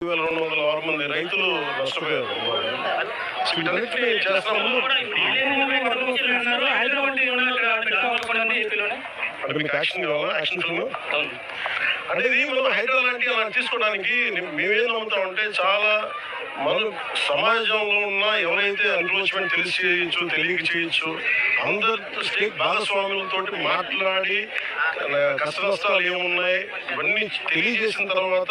వేల రెండు వందల ఆరు మంది రైతులు నష్టపోయారు వీటన్నిటిని అంటే మీకు యాక్షన్ కావాలా యాక్షన్ అంటే ఇది మనం హైదరాబాద్ లాంటి అలా తీసుకోవడానికి మేమేం నమ్ముతామంటే చాలా మనం సమాజంలో ఉన్న ఎవరైతే ఎన్క్రోచ్మెంట్ తెలిసి చేయొచ్చు తెలియక చేయొచ్చు అందరు స్టేట్ భాగస్వాములతో మాట్లాడి కష్ట నష్టాలు ఏమున్నాయి ఇవన్నీ తెలియజేసిన తర్వాత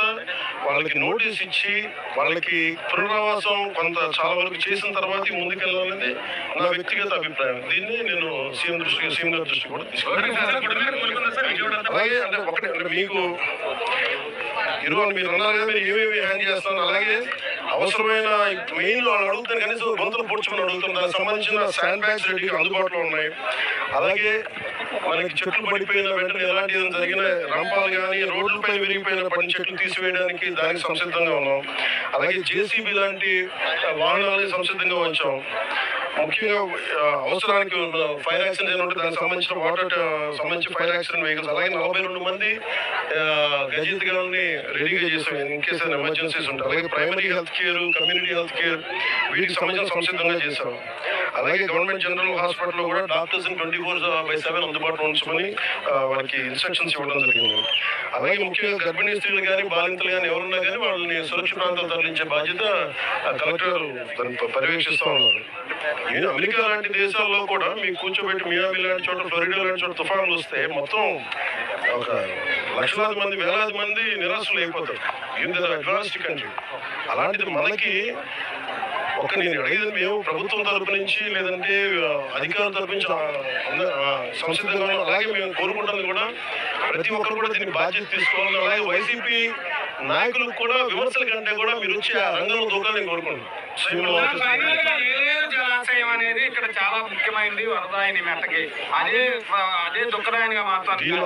వాళ్ళకి నోటీస్ ఇచ్చి వాళ్ళకి పునరావాసం కొంత చాలా వరకు చేసిన తర్వాత ముందుకెళ్ళాలనేది నా వ్యక్తిగత అభిప్రాయం. దీన్ని నేను సీఎం దృష్టికి సీఎం గారి దృష్టికి కూడా తీసుకెళ్ళాను అలాగే అంటే ఒకటి మీకు ఇరుగు మీరు అన్నారు కదా మీరు ఏమేమి హ్యాండ్ చేస్తున్నారు అలాగే అవసరమైన మెయిన్ వాళ్ళు అడుగుతాను కనీసం గొంతులు పొడుచుకుని అడుగుతాను దానికి సంబంధించిన శాండ్ బ్యాగ్స్ రెడీగా అందుబాటులో ఉన్నాయి. అలాగే మనకి చెట్లు పడిపోయిన వెంటనే ఎలాంటి జరిగిన రంపాలు కానీ రోడ్లపై విరిగిపోయిన పని చెట్లు తీసివేయడానికి దానికి సంసిద్ధంగా ఉన్నాం. అలాగే జేసీబీ లాంటి వాహనాలని సంసిద్ధంగా ఉంచాం ముఖ్యంగా అవసరానికి ఫైర్ యాక్సిడెంట్ ఉంటే దానికి సంబంధించిన వాటర్ సంబంధించిన ఫైర్ యాక్సిడెంట్ వెహికల్స్ అలాగే నలభై రెండు మంది గజెత్గాలని రెడీగా చేసాం. ఇన్ కేస్ ఎమర్జెన్సీస్ ఉంటాయి అలాగే primary health care community health care వీటికి సంబంధించిన సంసిద్ధంగా చేశాం. అలాగే గవర్నమెంట్ జనరల్ హాస్పిటల్లో కూడా doctors twenty four by seven అందుబాటులో ఉంచుకొని వాళ్ళకి వారికి ఇన్స్ట్రక్షన్స్ ఇవ్వడం జరిగింది. అలాగే ముఖ్యంగా గర్భిణీ స్త్రీలు కానీ బాలింతలు కానీ ఎవరున్నా కానీ వాళ్ళని సురక్షిత ప్రాంతాలు తరలించే బాధ్యత కలెక్టర్ గారు పర్యవేక్షిస్తూ ఉన్నారు. నేను అమెరికా లాంటి దేశాల్లో కూడా మీకు కూర్చోబెట్టి మియామి లాంటి చోట ఫ్లోరిడా లాంటి చోట తుఫాన్లు వస్తే మొత్తం ఒక లక్షలాది మంది వేలాది మంది నిరాశలు అయిపోతారు. ఇన్ అడ్వాన్స్డ్ కంట్రీ అలాంటిది మనకి ఒక నేను అడిగేది మేము ప్రభుత్వం తరపు నుంచి లేదంటే అధికారుల తరపు నుంచి సంసిద్ధంగా అలాగే మేము కోరుకుంటున్నది కూడా ప్రతి ఒక్కరు కూడా దీన్ని బాధ్యత తీసుకోవాలి అలాగే వైసీపీ నాయకులకు కూడా విమర్శల కంటే కూడా మీరు వచ్చి ఆ రంగంలో దూకాలని కోరుకుంటున్నాను. జలాశయం అనేది ఇక్కడ చాలా ముఖ్యమైనది వరదాయిని మెట్టకి అదే అదే దుఃఖదాయనిగా దీని